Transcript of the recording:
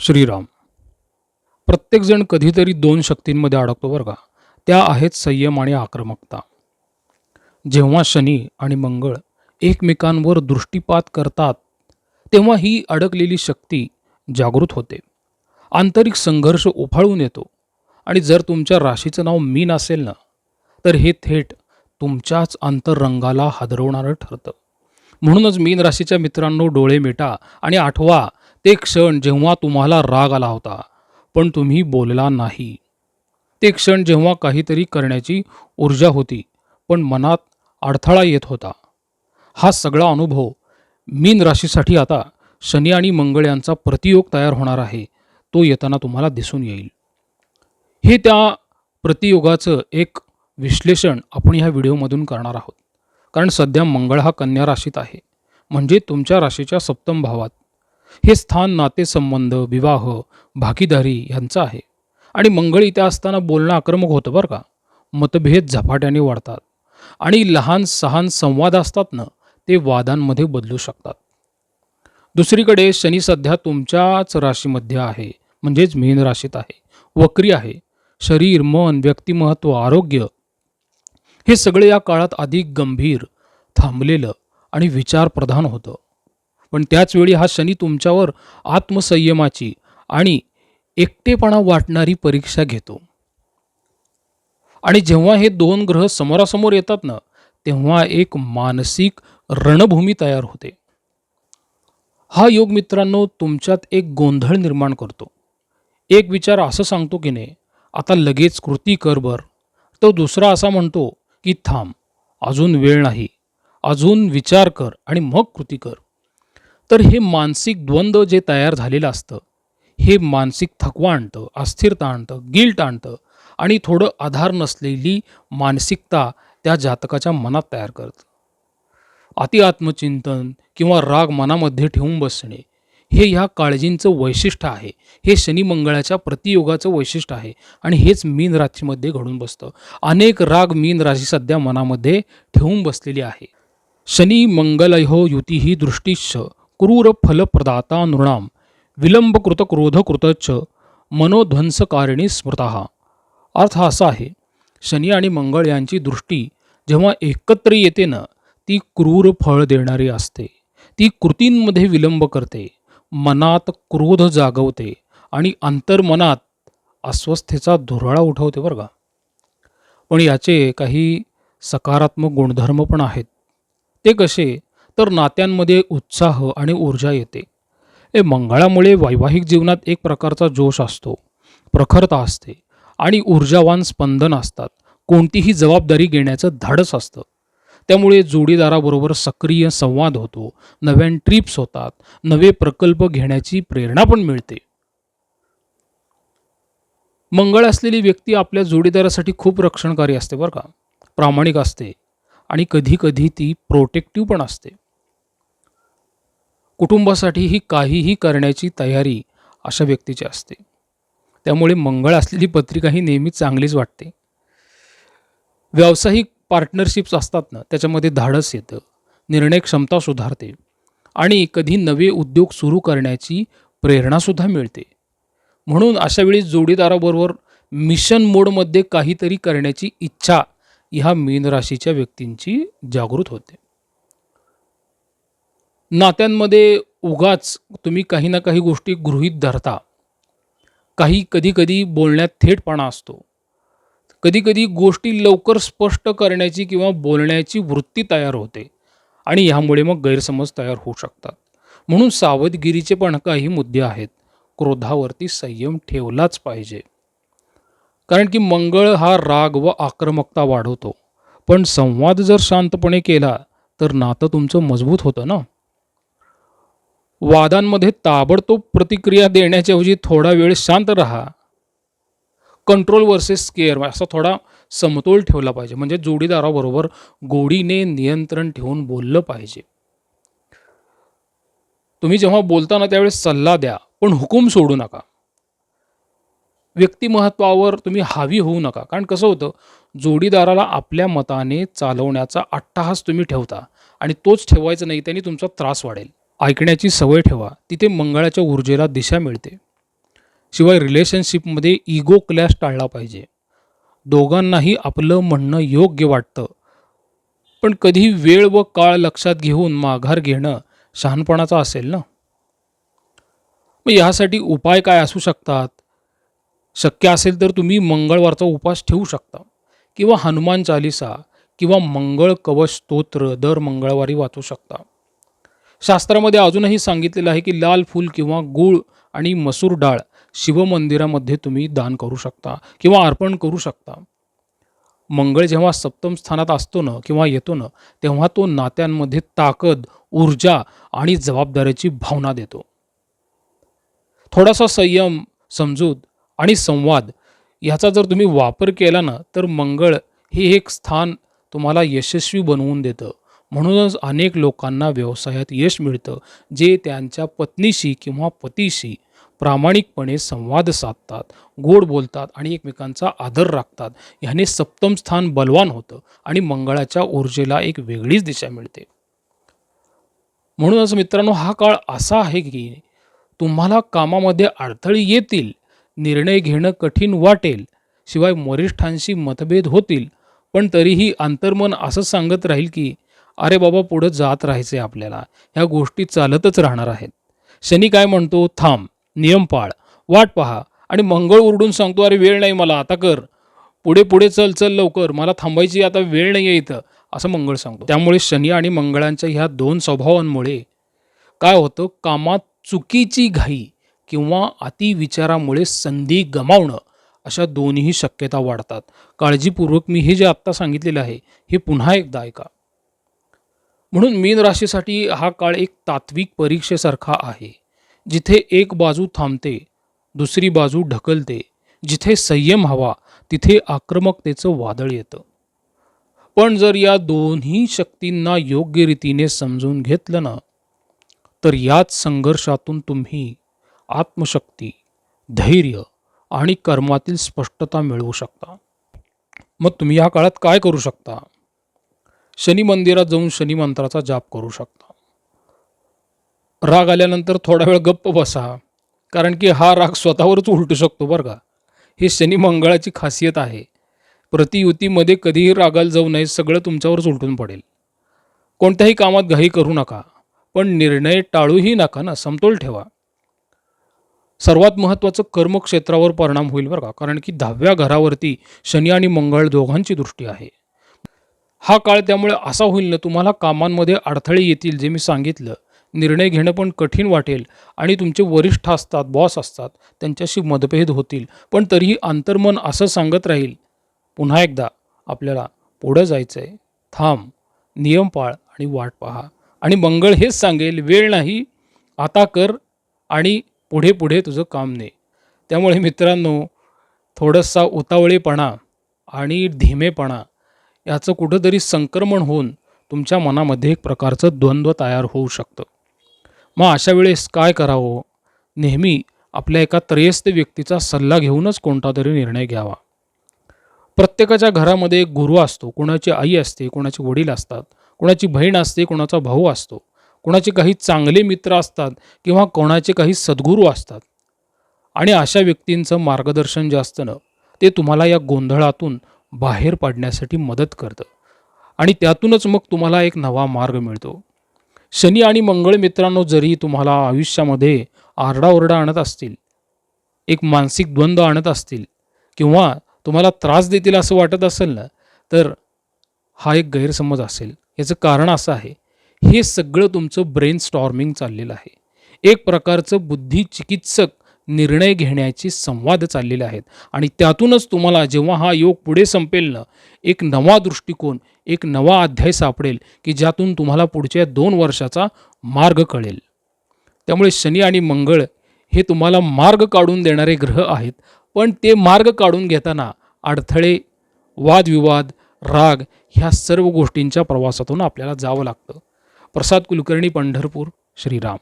श्रीराम. प्रत्येकजण कधीतरी दोन शक्तींमध्ये अडकतो बरं का. त्या आहेत संयम आणि आक्रमकता. जेव्हा शनी आणि मंगळ एकमेकांवर दृष्टीपात करतात तेव्हा ही अडकलेली शक्ती जागृत होते. आंतरिक संघर्ष उफाळून येतो. आणि जर तुमच्या राशीचं नाव मीन असेल ना तर हे थेट तुमच्याच अंतरंगाला हादरवणारं ठरतं. म्हणूनच मीन राशीच्या मित्रांनो डोळे मिटा आणि आठवा ते क्षण जेव्हा तुम्हाला राग आला होता पण तुम्ही बोलला नाही. ते क्षण जेव्हा काहीतरी करण्याची ऊर्जा होती पण मनात अडथळा येत होता. हा सगळा अनुभव मीन राशीसाठी आता शनी आणि मंगळ यांचा प्रतियोग तयार होणार आहे. तो येताना तुम्हाला दिसून येईल. हे त्या प्रतियोगाचं एक विश्लेषण आपण ह्या व्हिडिओमधून करणार आहोत. कारण सध्या मंगळ हा कन्या राशीत आहे. म्हणजे तुमच्या राशीच्या सप्तम भावात हे स्थान नातेसंबंध विवाह भागीदारी यांचं आहे. आणि मंगळ इथे असताना बोलणं आक्रमक होतं बरं का. मतभेद झपाट्याने वाढतात. आणि लहान सहान संवाद असतात ना ते वादांमध्ये बदलू शकतात. दुसरीकडे शनी सध्या तुमच्याच राशीमध्ये आहे. म्हणजेच मीन राशीत आहे. वक्री आहे. शरीर मन व्यक्तिमत्व आरोग्य हे सगळे या काळात अधिक गंभीर थांबलेलं आणि विचारप्रधान होतं. पण त्याचवेळी हा शनी तुमच्यावर आत्मसंयमाची आणि एकटेपणा वाटणारी परीक्षा घेतो. आणि जेव्हा हे दोन ग्रह समोरासमोर येतात ना तेव्हा एक मानसिक रणभूमी तयार होते. हा योग मित्रांनो तुमच्यात एक गोंधळ निर्माण करतो. एक विचार असं सांगतो की नाही आता लगेच कृती कर बर. तो दुसरा असा म्हणतो की थांब अजून वेळ नाही. अजून विचार कर आणि मग कृती कर. तर हे मानसिक द्वंद्व जे तयार झालेलं असतं हे मानसिक थकवा आणतं अस्थिरता आणतं गिल्ट आणतं आणि थोडं आधार नसलेली मानसिकता त्या जातकाच्या मनात तयार करतं. अति आत्मचिंतन किंवा राग मनामध्ये ठेवून बसणे हे ह्या काळजींचं वैशिष्ट्य आहे. हे शनी मंगळाच्या प्रतियोगाचं वैशिष्ट्य आहे आणि हेच मीन राशीमध्ये घडून बसतं. अनेक राग मीन राशी सध्या मनामध्ये ठेवून बसलेली आहे. शनी मंगलयो युती ही दृष्टीश्च क्रूर फलप्रदाता नृणाम विलंबकृत क्रोध कृतच मनोध्वंसकारिणी स्मृता। अर्थ हा असा आहे शनी आणि मंगळ यांची दृष्टी जेव्हा एकत्र येते ना ती क्रूर फळ देणारी असते ती कृतींमध्ये विलंब करते मनात क्रोध जागवते आणि अंतर्मनात अस्वस्थेचा धुराळा उठवते बरं का? पण याचे काही सकारात्मक गुणधर्म पण आहेत. ते कसे? तर नात्यांमध्ये उत्साह आणि ऊर्जा येते. हे मंगळामुळे वैवाहिक जीवनात एक प्रकारचा जोश असतो प्रखरता असते आणि ऊर्जावान स्पंदन असतात. कोणतीही जबाबदारी घेण्याचं धाडस असतं. त्यामुळे जोडीदाराबरोबर सक्रिय संवाद होतो नव्यान ट्रिप्स होतात नवे प्रकल्प घेण्याची प्रेरणा पण मिळते. मंगळ असलेली व्यक्ती आपल्या जोडीदारासाठी खूप रक्षणकारी असते बरं का प्रामाणिक असते आणि कधीकधी ती प्रोटेक्टिव्ह पण असते. कुटुंबासाठीही काहीही करण्याची तयारी अशा व्यक्तीची असते. त्यामुळे मंगळ असलेली पत्रिका ही नेहमी चांगलीच वाटते. व्यावसायिक पार्टनरशिप्स असतात ना त्याच्यामध्ये धाडस येतं निर्णय क्षमता सुधारते आणि कधी नवे उद्योग सुरू करण्याची प्रेरणासुद्धा मिळते. म्हणून अशा वेळी जोडीदाराबरोबर मिशन मोडमध्ये काहीतरी करण्याची इच्छा ह्या मीन राशीच्या व्यक्तींची जागृत होते. नात्यांमध्ये उगाच तुम्ही काही ना काही गोष्टी गृहीत धरता. काही कधीकधी बोलण्यात थेटपणा असतो. कधीकधी गोष्टी लवकर स्पष्ट करण्याची किंवा बोलण्याची वृत्ती तयार होते आणि ह्यामुळे मग गैरसमज तयार होऊ शकतात. म्हणून सावधगिरीचे पण काही मुद्दे आहेत. क्रोधावरती संयम ठेवलाच पाहिजे. कारण की मंगळ हा राग व आक्रमकता वाढवतो. पण संवाद जर शांतपणे केला तर नातं तुमचं मजबूत होतं ना? वादांमध्ये ताबडतोब प्रतिक्रिया देण्याच्या ऐवजी थोडा वेळ शांत राहा. कंट्रोल वर्सेस स्केअर असा थोडा समतोल ठेवला पाहिजे. म्हणजे जोडीदाराबरोबर गोडीने नियंत्रण ठेवून बोललं पाहिजे. तुम्ही जेव्हा बोलताना त्यावेळेस सल्ला द्या पण हुकूम सोडू नका. व्यक्तिमहत्वावर तुम्ही हावी होऊ नका. कारण कसं होतं जोडीदाराला आपल्या मताने चालवण्याचा अट्टाहास तुम्ही ठेवता आणि तोच ठेवायचा नाही त्याने तुमचा त्रास वाढेल. ऐकण्याची सवय ठेवा. तिथे मंगळाच्या ऊर्जेला दिशा मिळते. शिवाय रिलेशनशिपमध्ये इगो क्लॅश टाळला पाहिजे. दोघांनाही आपलं म्हणणं योग्य वाटतं. पण कधी वेळ व काळ लक्षात घेऊन माघार घेणं शहाणपणाचा असेल ना? मग यासाठी उपाय काय असू शकतात? शक्य असेल तर तुम्ही मंगळवारचा उपास ठेवू शकता. किंवा हनुमान चालिसा किंवा मंगळ कवच स्तोत्र दर मंगळवारी वाचू शकता. शास्त्रामध्ये अजूनही सांगितलेलं आहे की लाल फूल किंवा गूळ आणि मसूर डाळ शिवमंदिरामध्ये तुम्ही दान करू शकता किंवा अर्पण करू शकता. मंगळ जेव्हा सप्तम स्थानात असतो ना किंवा येतो ना तेव्हा तो नात्यांमध्ये ताकद ऊर्जा आणि जबाबदारीची भावना देतो. थोडासा संयम समजूत आणि संवाद ह्याचा जर तुम्ही वापर केला ना तर मंगळ हे एक स्थान तुम्हाला यशस्वी बनवून देतं. म्हणूनच अनेक लोकांना व्यवसायात यश मिळतं जे त्यांच्या पत्नीशी किंवा पतीशी प्रामाणिकपणे संवाद साधतात गोड बोलतात आणि एकमेकांचा आदर राखतात. ह्याने सप्तम स्थान बलवान होतं आणि मंगळाच्या ऊर्जेला एक वेगळीच दिशा मिळते. म्हणूनच मित्रांनो हा काळ असा आहे की तुम्हाला कामामध्ये अडथळे येतील निर्णय घेणं कठीण वाटेल शिवाय वरिष्ठांशी मतभेद होतील. पण तरीही अंतर्मन असं सांगत राहील की अरे बाबा पुढं जात राहायचं आहे आपल्याला. ह्या गोष्टी चालतच राहणार आहेत. शनी काय म्हणतो? थांब नियम पाळ. वाट पहा. आणि मंगळ उरडून सांगतो अरे वेळ नाही मला आता कर. पुढे पुढे चल चल लवकर. मला थांबायची आता वेळ नाही आहे इथं. असं मंगळ सांगतो. त्यामुळे शनी आणि मंगळांच्या ह्या दोन स्वभावांमुळे काय होतं? कामात चुकीची घाई किंवा अतिविचारामुळे संधी गमावणं अशा दोन्ही शक्यता वाढतात. काळजीपूर्वक मी हे जे आत्ता सांगितलेलं आहे हे पुन्हा एकदा ऐका. म्हणून मीन राशीसाठी हा काळ एक तात्विक परीक्षेसारखा आहे. जिथे एक बाजू थांबते दुसरी बाजू ढकलते जिथे संयम हवा तिथे आक्रमकतेचं वादळ येतं. पण जर या दोन्ही शक्तींना योग्य रीतीने समजून घेतलं ना तर याच संघर्षातून तुम्ही आत्मशक्ती धैर्य आणि कर्मातील स्पष्टता मिळवू शकता. मग तुम्ही या काळात काय करू शकता? शनी मंदिरात जाऊन शनी मंत्राचा जाप करू शकता. राग आल्यानंतर थोडा वेळ गप्प बसा कारण की हा राग स्वतःवरच उलटू शकतो बरं का. ही शनी मंगळाची खासियत आहे. प्रतियुतीमध्ये कधीही रागाला जाऊ नये सगळं तुमच्यावरच उलटून पडेल. कोणत्याही कामात घाई करू नका पण निर्णय टाळूही नका ना समतोल ठेवा. सर्वात महत्त्वाचं कर्मक्षेत्रावर परिणाम होईल बरं का कारण की दहाव्या घरावरती शनी आणि मंगळ दोघांची दृष्टी आहे. हा काळ त्यामुळे असा होईल ना तुम्हाला कामांमध्ये अडथळे येतील जे मी सांगितलं. निर्णय घेणं पण कठीण वाटेल आणि तुमचे वरिष्ठ असतात बॉस असतात त्यांच्याशी मतभेद होतील. पण तरीही अंतर्मन असं सांगत राहील. पुन्हा एकदा आपल्याला पुढं जायचं आहे थांब. नियम पाळ आणि वाट पहा. आणि मंगळ हेच सांगेल वेळ नाही आता कर आणि पुढे पुढे तुझं काम ने. त्यामुळे मित्रांनो थोडासा उतावळेपणा आणि धीमेपणा याचं कुठंतरी संक्रमण होऊन तुमच्या मनामध्ये एक प्रकारचं द्वंद्व तयार होऊ शकतं. मग अशा वेळेस काय करावं? नेहमी आपल्या एका त्रयस्थ व्यक्तीचा सल्ला घेऊनच कोणता तरी निर्णय घ्यावा. प्रत्येकाच्या घरामध्ये एक गुरु असतो कोणाची आई असते कोणाचे वडील असतात कोणाची बहीण असते कोणाचा भाऊ असतो कोणाचे काही चांगले मित्र असतात किंवा कोणाचे काही सद्गुरू असतात. आणि अशा व्यक्तींचं मार्गदर्शन जे असतं ना ते तुम्हाला या गोंधळातून बाहेर पाडण्यासाठी मदत करतं. आणि त्यातूनच मग तुम्हाला एक नवा मार्ग मिळतो. शनी आणि मंगळ मित्रांनो जरी तुम्हाला आयुष्यामध्ये आरडाओरडा आणत असतील एक मानसिक द्वंद्व आणत असतील किंवा तुम्हाला त्रास देतील असं वाटत असेल ना तर हा एक गैरसमज असेल. याचं कारण असं आहे हे सगळं तुमचं ब्रेन स्टॉर्मिंग चाललेलं आहे. एक प्रकारचं बुद्धी चिकित्सक निर्णय घेण्याचे संवाद चाललेले आहेत. आणि त्यातूनच तुम्हाला जेव्हा हा योग पुढे संपेल ना एक नवा दृष्टिकोन एक नवा अध्याय सापडेल की ज्यातून तुम्हाला पुढच्या दोन वर्षाचा मार्ग कळेल. त्यामुळे शनी आणि मंगळ हे तुम्हाला मार्ग काढून देणारे ग्रह आहेत. पण ते मार्ग काढून घेताना अडथळे वादविवाद राग ह्या सर्व गोष्टींच्या प्रवासातून आपल्याला जावं लागतं. प्रसाद कुलकर्णी पंढरपूर श्रीराम.